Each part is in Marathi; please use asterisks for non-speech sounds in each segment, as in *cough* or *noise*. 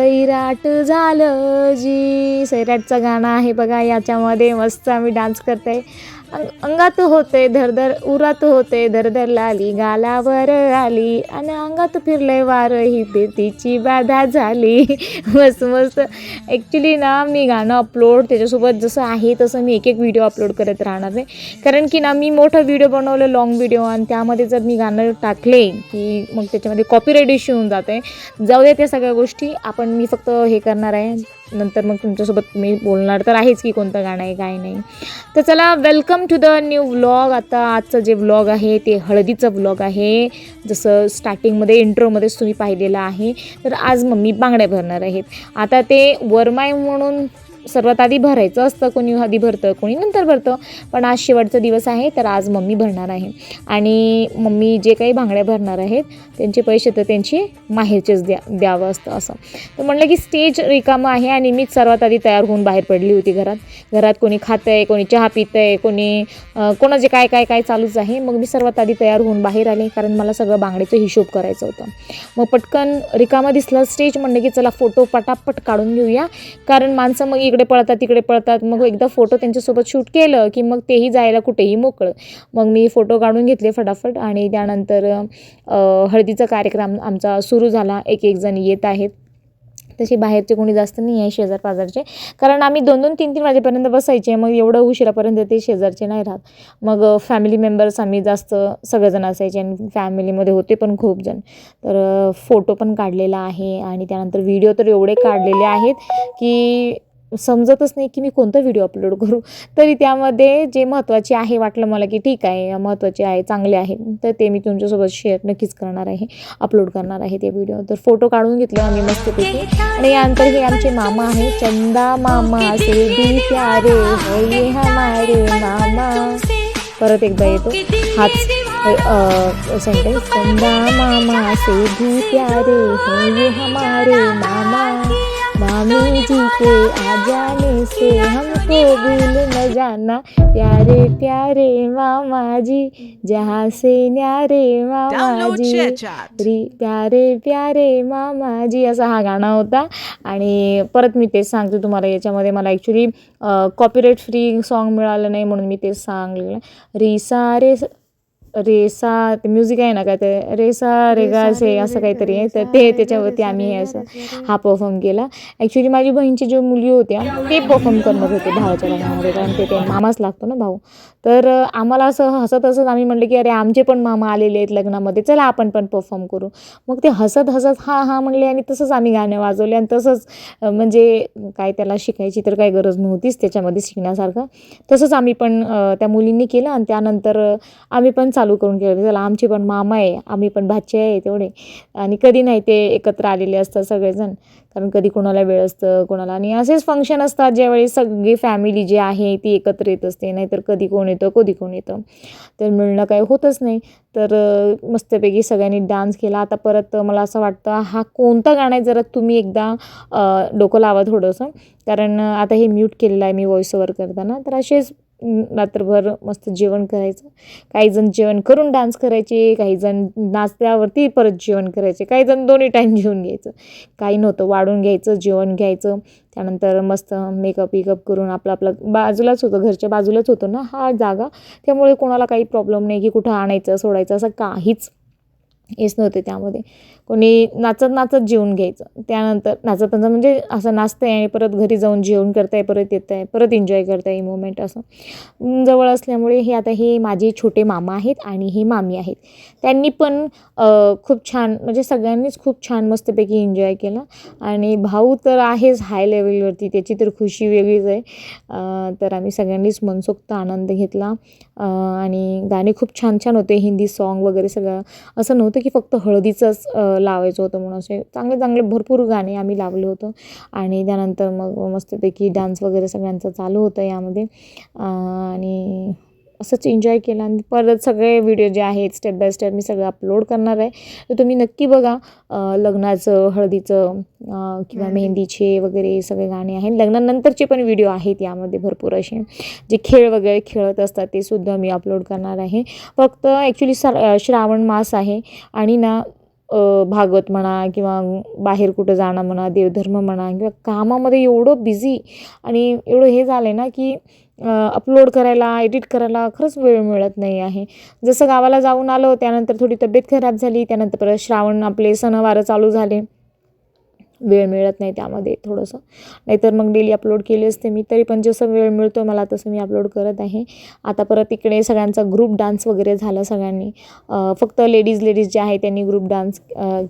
सैराट झालं जी. सैराटचं गाणं आहे बघा याच्यामध्ये मस्त आम्ही डान्स करते अंगात होते धरधर उरात होते धरधर लाली गालावर आली. आणि अंगात फिरले वार ही तिची बाधा झाली. *laughs* मस्त मस्त. ॲक्च्युली ना मी गाणं अपलोड त्याच्यासोबत जसं आहे तसं मी एक एक व्हिडिओ अपलोड करत राहणार आहे. कारण की ना मी मोठं व्हिडिओ बनवलं लाँग व्हिडिओ आणि त्यामध्ये जर मी गाणं टाकले की मग त्याच्यामध्ये कॉपीराईट इश्यू होऊन जाते. जाऊ द्या त्या सगळ्या गोष्टी. आपण मी फक्त हे करणार आहे. नंतर मग तुमच्यासोबत मी बोलणार तर आहेच की कोणतं गाणं आहे काय नाही. तर चला welcome to the new vlog आता आजचं जे व्लॉग आहे ते हळदीचं व्लॉग आहे. जसं स्टार्टिंगमध्ये इंट्रोमध्येच तुम्ही पाहिलेलं आहे. तर आज मम्मी बांगड्या भरणार आहेत. आता ते वरमाय म्हणून सर्वात आधी भरायचं असतं कोणी आधी भरतं कोणी नंतर भरतं. पण आज शेवटचा दिवस आहे तर आज मम्मी भरणार आहे. आणि मम्मी जे काही भांगड्या भरणार आहेत त्यांचे पैसे तर त्यांचे माहेरचेच द्या द्यावं असतं असं. तर म्हणलं की स्टेज रिकामं आहे आणि मीच सर्वात आधी तयार होऊन बाहेर पडली होती घरात. घरात कोणी खातं आहे कोणी चहा पितं आहे कोणी कोणाचे काय काय काय चालूच आहे. मग मी सर्वात आधी तयार होऊन बाहेर आले कारण मला सगळं बांगड्याचं हिशोब करायचं होतं. मग पटकन रिकामा दिसला स्टेज म्हणलं की चला फोटो पटापट काढून घेऊया. कारण माणसं मग इकडे पळतात तिकडे पळतात. मग एकदा फोटो त्यांच्यासोबत शूट केलं की मग तेही जायला कुठेही मोकळं. मग मी फोटो काढून घेतले फटाफट आणि त्यानंतर हळदीचा कार्यक्रम आमचा सुरू झाला. एक एक जण येत आहेत. तसे बाहेरचे कोणी जास्त नाही आहे शेजार पाजारचे. कारण आम्ही दोन दोन तीन तीन वाजेपर्यंत बसायचे. मग एवढं उशिरापर्यंत ते शेजारचे नाही राहत. मग फॅमिली मेंबर्स आम्ही जास्त सगळेजण असायचे आणि फॅमिलीमध्ये होते पण खूप जण. तर फोटो पण काढलेला आहे आणि त्यानंतर व्हिडिओ तर एवढे काढलेले आहेत की समजतच नाही की मी कोणता व्हिडिओ अपलोड करू. तरी त्यामध्ये जे महत्त्वाचे आहे वाटलं मला की ठीक आहे महत्त्वाचे आहे चांगले आहे तर ते मी तुमच्यासोबत शेअर नक्कीच करणार आहे अपलोड करणार आहे ते व्हिडिओ तर फोटो काढून घेतले आम्ही मस्तपैकी आणि यानंतर हे आमचे मामा आहे चंदा मामा से भी प्यारे है हमारे मामा. परत एकदा येतो. हाच सेंटेन्स चंदा मामा से भी प्यारे है ये हमारे मामा. मामी जी के आ जाने से हमको भूल न जाना। प्यारे प्यारे मामा जी जहाँ से न्यारे मामा जी प्यारे प्यारे मामाजी असा हा गाणं होता. आणि परत मी तेच सांगते तुम्हाला याच्यामध्ये मला ॲक्च्युली कॉपीराईट फ्री सॉन्ग मिळालं नाही म्हणून मी तेच सांगलेलं रे रेसा ते म्युझिक आहे ना काय ते? रेसा रेगा से असं काहीतरी आहे. तर ते त्याच्यावरती आम्ही हे असं हा परफॉर्म केला. ॲक्च्युली माझी बहीणची ज्या मुली होत्या ते परफॉर्म करणार होते भावाच्या लग्नामध्ये कारण ते मामाच लागतो ना भाऊ. तर आम्हाला असं हसत हसत आम्ही म्हणलं की अरे आमचे पण मामा आलेले आहेत लग्नामध्ये चला आपण पण परफॉर्म करू. मग ते हसत हसत हा हा म्हणले आणि तसंच आम्ही गाणे वाजवले आणि तसंच म्हणजे काय त्याला शिकायची तर काही गरज नव्हतीच त्याच्यामध्ये शिकण्यासारखं. तसंच आम्ही पण त्या मुलींनी केलं आणि त्यानंतर आम्ही पण चालू करून केलं चला आमचे पण मामा आहे आम्ही पण भाचे आहे तेवढे. आणि कधी नाही ते एकत्र आलेले असतात सगळेजण कारण कधी कोणाला वेळ असतं कोणाला. आणि असेच फंक्शन असतात ज्यावेळी सगळी फॅमिली जी आहे ती एकत्र येत असते नाहीतर कधी कोण येतं कधी कोण येतं. तर मिळणं काही होतच नाही. तर मस्तपैकी सगळ्यांनी डान्स केला. आता परत मला असं वाटतं हा कोणता गाणं आहे? जरा तुम्ही एकदा डोकं लावा थोडंसं. कारण आता हे म्यूट केलेलं आहे मी व्हॉइस ओव्हर करताना. तर असेच रात्रभर मस्त जेवण करायचं. काही जण जेवण करून डान्स करायचे काही जण नाचल्यावरती परत जेवण करायचे काही जण दोन्ही टाईम जेवून घ्यायचं. काही नव्हतं वाढून घ्यायचं जेवण घ्यायचं. त्यानंतर मस्त मेकअप विकअप करून आपलं आपलं बाजूलाच होतं घरच्या बाजूलाच होतं ना हा जागा. त्यामुळे कोणाला काही प्रॉब्लेम नाही की कुठं आणायचं सोडायचं असं काहीच हेच नव्हते त्यामध्ये. कोणी नाचत नाचत जेवून घ्यायचं. त्यानंतर नाचत नाचत म्हणजे असं नाचतं आहे आणि परत घरी जाऊन जेवण करताय परत येत आहे परत एन्जॉय करताय ही मोमेंट असं. जवळ असल्यामुळे हे आता हे माझे छोटे मामा आहेत आणि हे मामी आहेत. त्यांनी पण खूप छान म्हणजे सगळ्यांनीच खूप छान मस्तपैकी एन्जॉय केला. आणि भाऊ तर आहेच हाय लेवलवरती त्याची तर खुशी वेगळीच आहे. तर आम्ही सगळ्यांनीच मनसोक्त आनंद घेतला. आणि गाणे खूप छान छान होते हिंदी सॉन्ग वगैरे सगळं. असं नव्हतं की फक्त हळदीचंच लावायचं होतं म्हणून असे चांगले चांगले भरपूर गाणे आम्ही लावले होतो. आणि त्यानंतर मग मस्तपैकी डान्स वगैरे सगळ्यांचं चालू होतं यामध्ये. आणि असंच एन्जॉय केला आणि परत सगळे व्हिडिओ जे आहेत स्टेप बाय स्टेप मी सगळं अपलोड करणार आहे. तर तुम्ही नक्की बघा लग्नाचं हळदीचं किंवा मेहंदीचे वगैरे सगळे गाणे आहेत. लग्नानंतरचे पण व्हिडिओ आहेत यामध्ये भरपूर असे. जे खेळ वगैरे खेळत असतात ते सुद्धा मी अपलोड करणार आहे. फक्त ॲक्च्युली सर श्रावण मास आहे आणि ना भागवत म्हणा किंवा बाहेर कुठं जाणं म्हणा देवधर्म म्हणा किंवा कामामध्ये एवढं बिझी आणि एवढं हे झालं आहे ना की अपलोड करायला एडिट करायला खरंच वेळ मिळत नाही आहे. जसं गावाला जाऊन आलो त्यानंतर थोडी तब्येत खराब झाली त्यानंतर परत श्रावण आपले सणवार चालू झाले. वेळ मिळत नाही त्यामध्ये थोडंसं. नाहीतर मग डेली अपलोड केले असते मी तरी पण जसं वेळ मिळतो मला तसं मी अपलोड करत आहे. आता परत इकडे सगळ्यांचा ग्रुप डान्स वगैरे झाला सगळ्यांनी. फक्त लेडीज लेडीज जे आहे त्यांनी ग्रुप डान्स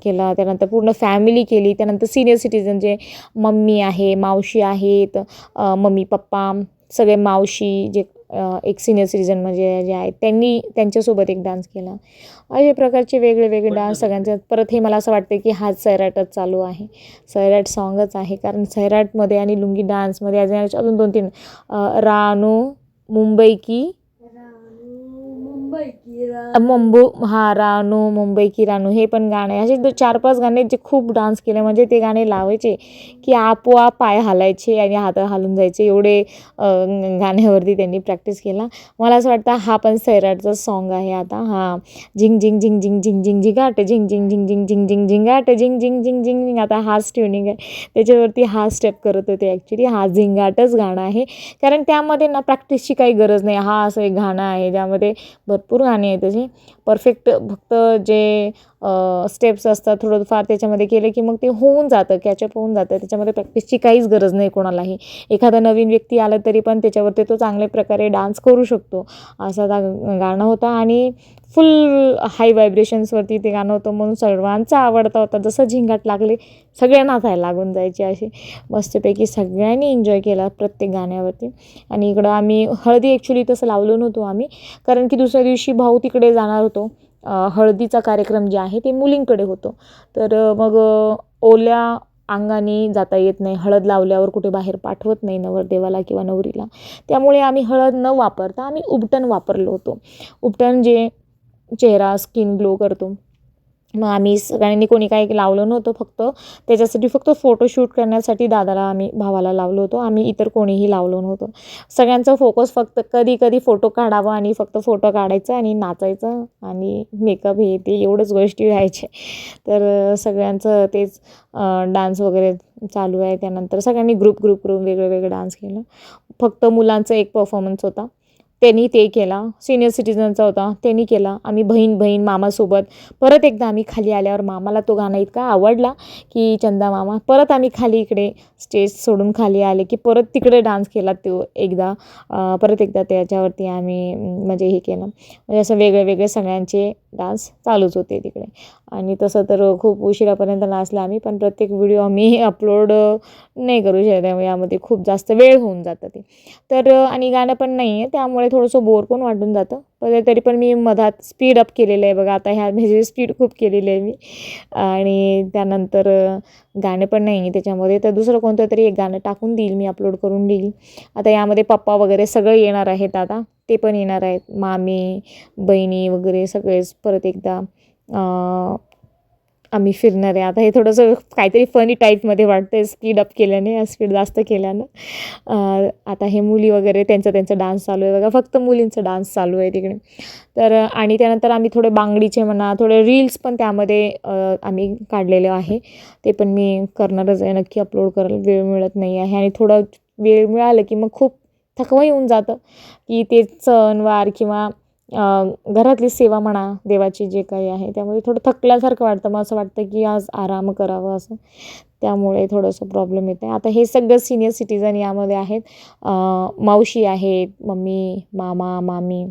केला. त्यानंतर पूर्ण फॅमिली केली. त्यानंतर सिनियर सिटीजन जे मम्मी आहे मावशी आहेत मम्मी पप्पा सगळे मावशी जे एक सिनियर सिटीजन म्हणजे जे आहेत त्यांनी त्यांच्यासोबत एक डान्स केला. अशा प्रकारचे वेगळे वेगळे डान्स सगळ्यांचे. परत हे मला असं वाटतं की हाच सैराटच चालू आहे. सैराट सॉंगच आहे. कारण सैराटमध्ये आणि लुंगी डान्समध्ये अजून अजून दोन तीन रानू मुंबई की मुंबू हा रानू मुंबई की रानू हे पण गाणे असे चार पाच गाणे जे खूप डान्स केले म्हणजे ते गाणे लावायचे की आपोआप पाय हालायचे आणि हात हालून जायचे एवढे गाण्यावरती त्यांनी प्रॅक्टिस केला मला असं वाटतं हा पण सैराटचा सॉन्ग आहे आता हा झिंग झिंग झिंग झिंग झिंग झिंग झिंगाट झिंग झिंग झिंग झिंग झिंग झिंग झिंगाट झिंग झिंग झिंग झिंग झिंग आता हाच ट्युनिंग आहे त्याच्यावरती हा स्टेप करत होते ॲक्च्युली हा झिंगाटच गाणं आहे कारण त्यामध्ये ना प्रॅक्टिसची काही गरज नाही हा असं एक गाणं आहे ज्यामध्ये भरपूर भरपूर गाणी आहेत त्याची. परफेक्ट फक्त जे स्टेप्स असतात थोडंफार त्याच्यामध्ये केले की मग ते होऊन जातं कॅचअप होऊन जातं. त्याच्यामध्ये प्रॅक्टिसची काहीच गरज नाही कोणालाही. एखादा नवीन व्यक्ती आला तरी पण त्याच्यावरती तो चांगल्या प्रकारे डान्स करू शकतो. असा गा गाणं होता. आणि फुल हाय व्हायब्रेशन्सवरती ते गाणं होतं म्हणून सर्वांचा आवडता होता. जसं झिंगाट लागले सगळे नाचायला लागून जायचे असे. मस्तपैकी सगळ्यांनी एन्जॉय केला प्रत्येक गाण्यावरती. आणि इकडं आम्ही हळदी ॲक्च्युली तसं लावलो नव्हतो आम्ही कारण की दुसऱ्या दिवशी भाऊ तिकडे जाणार होतो. हळदीचा कार्यक्रम जे आहे ते मुलींकडे होतो. तर मग ओल्या अंगाने जाता येत नाही. हळद लावल्यावर कुठे बाहेर पाठवत नाही नवरदेवाला किंवा नवरीला. त्यामुळे आम्ही हळद न वापरता आम्ही उबटण वापरलो होतो. उबटण जे चेहरा स्किन ग्लो करतो. मग आम्ही सगळ्यांनी कोणी काही लावलं नव्हतं फक्त त्याच्यासाठी फक्त फोटोशूट करण्यासाठी दादाला आम्ही भावाला लावलो होतो. आम्ही इतर कोणीही लावलो नव्हतं. सगळ्यांचा फोकस फक्त कधी कधी फोटो काढावा आणि फक्त फोटो काढायचा आणि नाचायचं आणि मेकअप हे ते एवढंच गोष्टी राहायचे तर सगळ्यांचं तेच डान्स वगैरे चालू आहे. त्यानंतर सगळ्यांनी ग्रुप ग्रुप करून वेगळे वेगळे डान्स केलं. फक्त मुलांचा एक परफॉर्मन्स होता. त्यांनी ते केला. सिनियर सिटीजनचा होता. त्यांनी केला. आम्ही बहीण बहीण मामासोबत. परत एकदा आम्ही खाली आल्यावर मामाला तो गाणं इतका आवडला की चंदा मामा. परत आम्ही खाली इकडे स्टेज सोडून खाली आले की परत तिकडे डान्स केला तो एकदा. परत एकदा त्याच्यावरती आम्ही म्हणजे हे केलं. म्हणजे असं वेगळे वेगळे सगळ्यांचे डान्स चालूच होते तिकडे. आणि तसं तर खूप उशिरापर्यंत नाचला आम्ही पण प्रत्येक व्हिडिओ आम्ही *laughs* अपलोड नाही करू शकत. त्यामुळे यामध्ये खूप जास्त वेळ होऊन जातं ते. तर आणि गाणं पण नाही आहे त्यामुळे थोडंसं बोर पण वाटून जातं. पण तरी पण मी मधात स्पीड अप केलेलं आहे बघा. आता ह्या म्हणजे स्पीड खूप केलेली आहे मी. आणि त्यानंतर गाणे पण नाही आहे त्याच्यामध्ये. तर दुसरं कोणतं तरी एक गाणं टाकून देईल मी अपलोड करून देईल. आता यामध्ये पप्पा वगैरे सगळे येणार आहेत आता. ते पण येणार आहेत. मामी बहिणी वगैरे सगळेच परत एकदा आम्ही फिरणार आहे. आता हे थोडंसं काहीतरी फनी टाईपमध्ये वाटतं आहे स्पीड अप केल्याने स्पीड जास्त केल्यानं. आता हे मुली वगैरे त्यांचा त्यांचा डान्स चालू आहे बघा. फक्त मुलींचा डान्स चालू आहे तिकडे. तर आणि त्यानंतर आम्ही थोडे बांगडीचे म्हणा थोडे रील्स पण त्यामध्ये आम्ही काढलेले आहे. ते पण मी करणारच आहे. नक्की अपलोड करायला वेळ मिळत नाही आहे. आणि थोडं वेळ मिळालं की मग खूप थकवा येऊन जातं. की ते सणवार किंवा घरातली सेवा म्हणा देवाची जे काही आहे त्यामुळे थोडं थकल्यासारखं वाटतं. मग असं वाटतं की आज आराम करावं असं. त्यामुळे थोडंसं प्रॉब्लेम येतं आहे आता हे सगळं सिनियर सिटीजन यामध्ये आहेत. मावशी आहेत मम्मी मामा मामी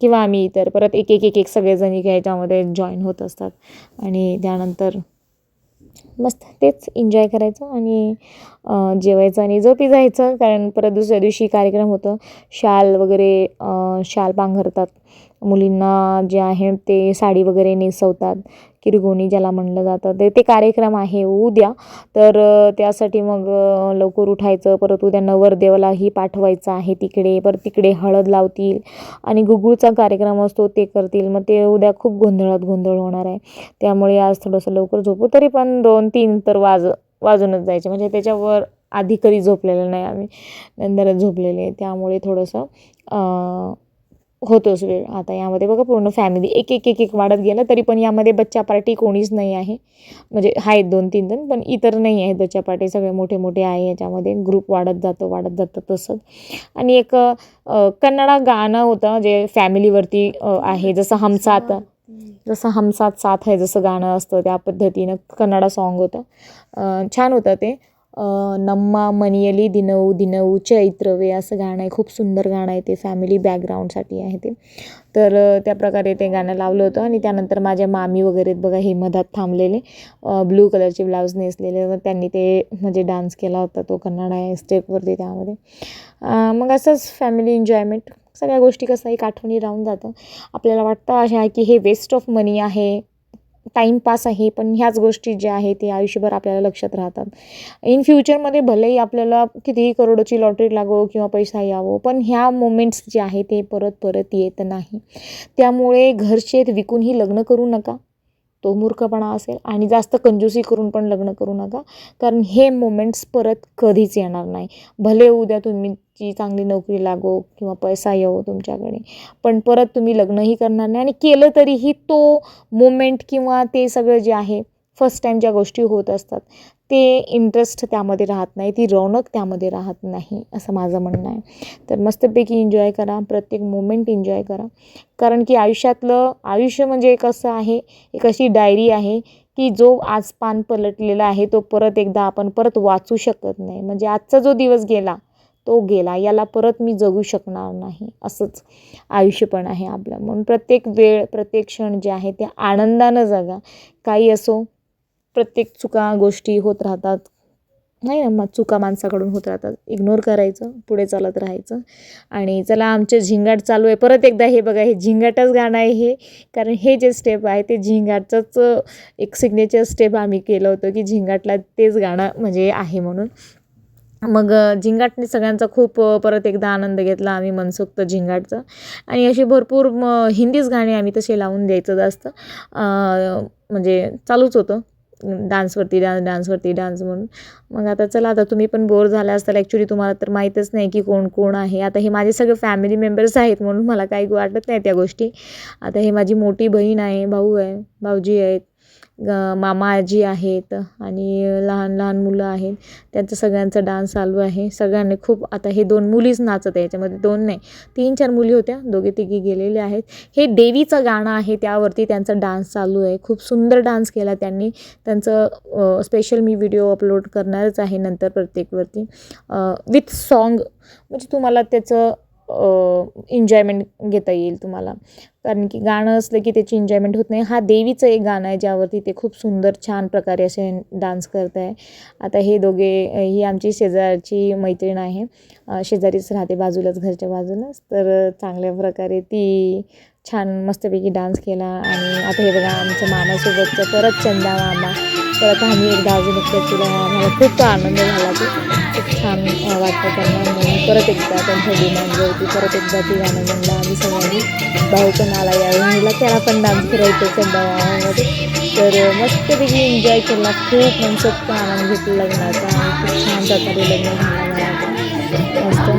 किंवा आम्ही इतर. परत एक एक एक एक सगळेजणी याच्यामध्ये जॉईन होत असतात. आणि त्यानंतर मस्त तेच एन्जॉय करायचं आणि जेवायचं आणि झोपी जायचं कारण परत दुसऱ्या दिवशी कार्यक्रम होतं. शाल वगैरे शाल पांघरतात. मुलींना जे आहे ते साडी वगैरे नेसवतात किरगोणी ज्याला म्हणलं जातं ते ते कार्यक्रम आहे उद्या तर त्यासाठी मग लवकर उठायचं परत उद्या नवरदेवालाही पाठवायचं आहे तिकडे परत तिकडे हळद लावतील आणि गुगुळचा कार्यक्रम असतो ते करतील. मग ते उद्या खूप गोंधळात गोंधळ होणार आहे. त्यामुळे आज थोडंसं लवकर झोपू तरी पण दोन तीन तर वाज वाजूनच जायचे. म्हणजे त्याच्यावर आधी कधी झोपलेलं नाही आम्ही. नंतरच झोपलेले आहे. त्यामुळे थोडंसं होतोच वेळ. आता यामध्ये बघा पूर्ण फॅमिली एक एक एक एक वाढत गेलं तरी पण यामध्ये बच्चा पार्टी कोणीच नाही आहे. म्हणजे आहेत दोन तीन जण पण इतर नाही आहेत बच्चा पार्टी. सगळे मोठे मोठे आहे याच्यामध्ये. ग्रुप वाढत जातं वाढत जातं तसंच. आणि एक कन्नडा गाणं होतं जे फॅमिलीवरती आहे. जसं हम साथ जसं हम साथ आहे जसं गाणं असतं त्या पद्धतीनं कन्नडा सॉन्ग होतं. छान होतं ते. नम्मा मनियली दिनऊ दिनऊ चैत्रवे असं गाणं आहे. खूप सुंदर गाणं आहे ते. फॅमिली बॅकग्राऊंडसाठी आहे ते. तर त्या प्रकारे ते गाणं लावलं होतं आणि त्यानंतर माझ्या मामी वगैरे बघा हे मधात थांबलेले. ब्लू कलरचे ब्लाऊज नेसलेले. त्यांनी ते म्हणजे डान्स केला होता तो कन्नडा आहे स्टेपवरती त्यामध्ये. मग असंच फॅमिली एन्जॉयमेंट सगळ्या गोष्टी कसं एक आठवणी राहून जातं. आपल्याला वाटतं अशा की हे वेस्ट ऑफ मनी आहे. टाईमपास आहे पण ह्याच गोष्टी ज्या आहेत ते आयुष्यभर आपल्याला लक्षात राहतात. इन फ्युचरमध्ये भलेही आपल्याला कितीही करोडोची लॉटरी लागो किंवा पैसा यावो पण ह्या मोमेंट्स जे आहे ते परत परत येत नाही. त्यामुळे घरचे विकूनही लग्न करू नका. तो मूर्खपणा असेल आणि जास्त कंजूसी करून पण लग्न करू नका. कारण हे मोमेंट्स परत कधीच येणार नाही. भले उद्या तुमची चांगली नोकरी लागो किंवा पैसा येवो तुमच्याकडे पण परत तुम्ही लग्नही करणार नाही. आणि केलं तरीही तो मोमेंट किंवा ते सगळं जे आहे फर्स्ट टाईम ज्या गोष्टी होत असतात ते इंटरेस्ट त्यामध्ये राहत नाही ती रौनक त्यामध्ये राहत नाही असं माझं म्हणणं आहे. तर मस्तपैकी एन्जॉय करा प्रत्येक मोमेंट एन्जॉय करा. कारण की आयुष्यातलं आयुष्य म्हणजे एक असं आहे एक अशी डायरी आहे की जो आज पान पलटलेला आहे तो परत एकदा आपण परत वाचू शकत नाही. म्हणजे आजचा जो दिवस गेला तो गेला याला परत मी जगू शकणार नाही असंच आयुष्य पण आहे आपलं. म्हणून प्रत्येक वेळ प्रत्येक क्षण जे आहे ते आनंदानं जगा. काही असो प्रत्येक चुका गोष्टी होत राहतात. नाही ना मग चुका माणसाकडून होत राहतात. इग्नोर करायचं पुढे चालत राहायचं. आणि चला आमचं झिंगाट चालू आहे. परत एकदा हे बघा हे झिंगाटच गाणं आहे हे. कारण हे जे स्टेप आहे ते झिंगाटचंच एक सिग्नेचर स्टेप आम्ही केलं होतं की झिंगाटला तेच गाणं म्हणजे आहे म्हणून. मग झिंगाटने सगळ्यांचा खूप परत एकदा आनंद घेतला आम्ही मनसोक्त झिंगाटचं. आणि अशी भरपूर म हिंदीच गाणे आम्ही तसे लावून द्यायचं जास्त. म्हणजे चालूच होतं. डान्सवरती डान्स डान्सवरती डान्स म्हणून. मग आता चला आता तुम्ही पण बोर झाला असताल ॲक्च्युली तुम्हाला तर माहीतच नाही की कोण कोण आहे. आता हे माझे सगळे फॅमिली मेंबर्स आहेत म्हणून मला काही वाटत नाही त्या गोष्टी. आता हे माझी मोठी बहीण आहे भाऊ आहे भाऊजी आहेत. मामा आजी आहेत आणि लहान लहान मुलं आहेत. त्यांचं सगळ्यांचा डान्स चालू आहे. सगळ्यांनी खूप आता हे दोन मुलीच नाचत आहे. याच्यामध्ये दोन नाही तीन चार मुली होत्या. दोघे तिघी गेलेले आहेत. हे देवीचं गाणं आहे. त्यावरती त्यांचा डान्स चालू आहे. खूप सुंदर डान्स केला त्यांनी. त्यांचं स्पेशल मी व्हिडिओ अपलोड करणारच आहे नंतर प्रत्येकवरती. विथ सॉन्ग म्हणजे तुम्हाला त्याचं एन्जॉयमेंट घेता येईल तुम्हाला. कारण की गाणं असलं की त्याची एन्जॉयमेंट होत नाही. हा देवीचं एक गाणं आहे ज्यावरती ते खूप सुंदर छान प्रकारे असे डान्स करत आहे आता हे दोघे ही आमची शेजारची मैत्रीण आहे. शेजारीच राहते बाजूलाच घरच्या बाजूलाच. तर चांगल्या प्रकारे ती छान मस्तपैकी डान्स केला आणि आता हे बघा आमच्या मामासोबतचं परत चंदा मामा. परत आम्ही एकदा अजून एकदा केला आम्हाला खूप आनंद झाला ते. खूप छान वाटतं त्यांना. म्हणून परत एकदा त्यांच्या डिमांडवरती परत एकदा ती गाणं म्हणलं आम्ही सगळ्यांनी भाऊ पण आला या मुलीला त्याला पण डान्स करायचं चंदा मामामध्ये. तर मस्तपैकी एन्जॉय केला. खूप मनसोक्त आनंद घेतला लग्नाचा. आणि खूप छान प्रकारे लग्न झाला मला. मस्त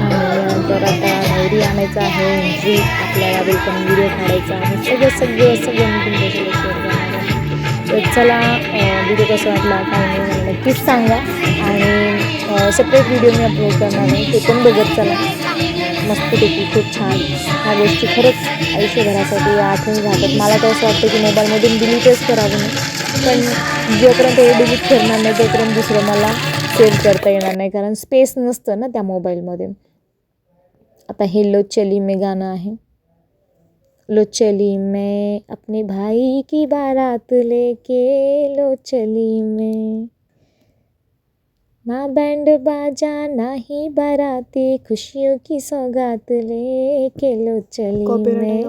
तर आता नवरी आणायचं आहे जी आपल्याला वेलकम व्हिडिओ काढायचा आहे सगळं सगळं सगळं मी तुमच्यासोबत शेअर करणार आहे. तर चला व्हिडिओ कसा वाटला काय नाही मला नक्कीच सांगा. आणि सेपरेट व्हिडिओ मी अपलोड करणार आहे ते पण बघत चला. मस्तपैकी खूप छान. ह्या गोष्टी खरंच आयुष्यभरासाठी आठवणी राहतात. मला तर असं वाटतं की मोबाईलमधून डिलीटच करावं नाही. पण जोपर्यंत हे डिलीट करणार नाही तोपर्यंत दुसरं मला सेव्ह करता येणार नाही. कारण स्पेस नसतं ना त्या मोबाईलमध्ये आता हे लो चली में गाना है। लो चली मैं अपने भाई की बारात लेके लो चली मैं ना बैंड बाजा ना ही बाराती खुशियों की सौगात लेके लो चली मैं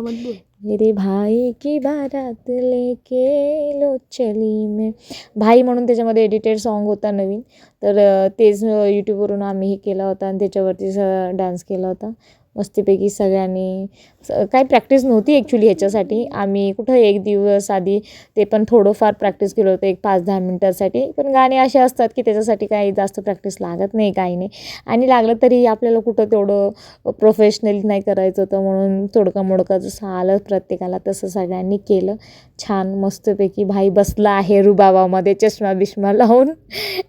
मेरे भाई की बारात लेके लो चली मे. भाई म्हणून त्याच्यामध्ये एडिटेड सॉन्ग होता नवीन. तर तेच यूट्यूबवरून आम्ही हे केला होता आणि त्याच्यावरती डान्स केला होता. मस्तपैकी सगळ्यांनी काही प्रॅक्टिस नव्हती ॲक्च्युली ह्याच्यासाठी. आम्ही कुठं एक दिवस आधी ते पण थोडंफार प्रॅक्टिस केलं होतं एक पाच दहा मिनटासाठी. पण गाणे असे असतात की त्याच्यासाठी काही जास्त प्रॅक्टिस लागत नाही काही नाही. आणि लागलं तरी आपल्याला कुठं तेवढं प्रोफेशनली नाही करायचं होतं म्हणून तोडका मोडकं जसं आलं प्रत्येकाला तसं सगळ्यांनी केलं. छान मस्तपैकी भाई बसला आहे रुबाबामध्ये चष्मा बिष्मा लावून.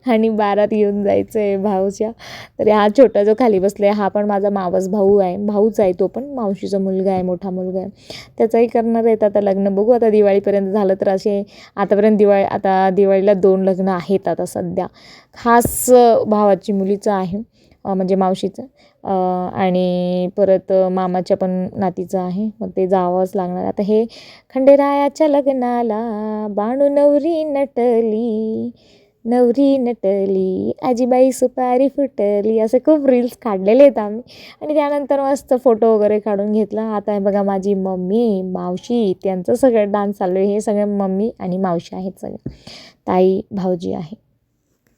आणि बारात येऊन जायचं आहे भाऊच्या. तर हा छोटा जो खाली बसला आहे हा पण माझा मावस भाऊ आहे. भाऊच आहे तो पण मावशीचा मुलगा आहे मोठा मुलगा आहे. त्याचाही करणार आहेत आता लग्न. बघू आता दिवाळीपर्यंत झालं तर असे आतापर्यंत दिवाळी आता दिवाळीला दोन लग्न आहेत आता सध्या. खास भावाची मुलीचं आहे म्हणजे मावशीचं. आणि परत मामाच्या पण नातीचं आहे. मग ते जावंच लागणार. आता हे खंडेरायाच्या लग्नाला बाणू नवरी नटली. नवरी नटली आजीबाई सुपारी फुटली असे खूप रील्स काढलेले आहेत आम्ही. आणि त्यानंतर मस्त फोटो वगैरे काढून घेतला. आता आहे बघा माझी मम्मी मावशी त्यांचं सगळं डान्स चालू आहे. हे सगळे मम्मी आणि मावशी आहेत सगळे. ताई भाऊजी आहे.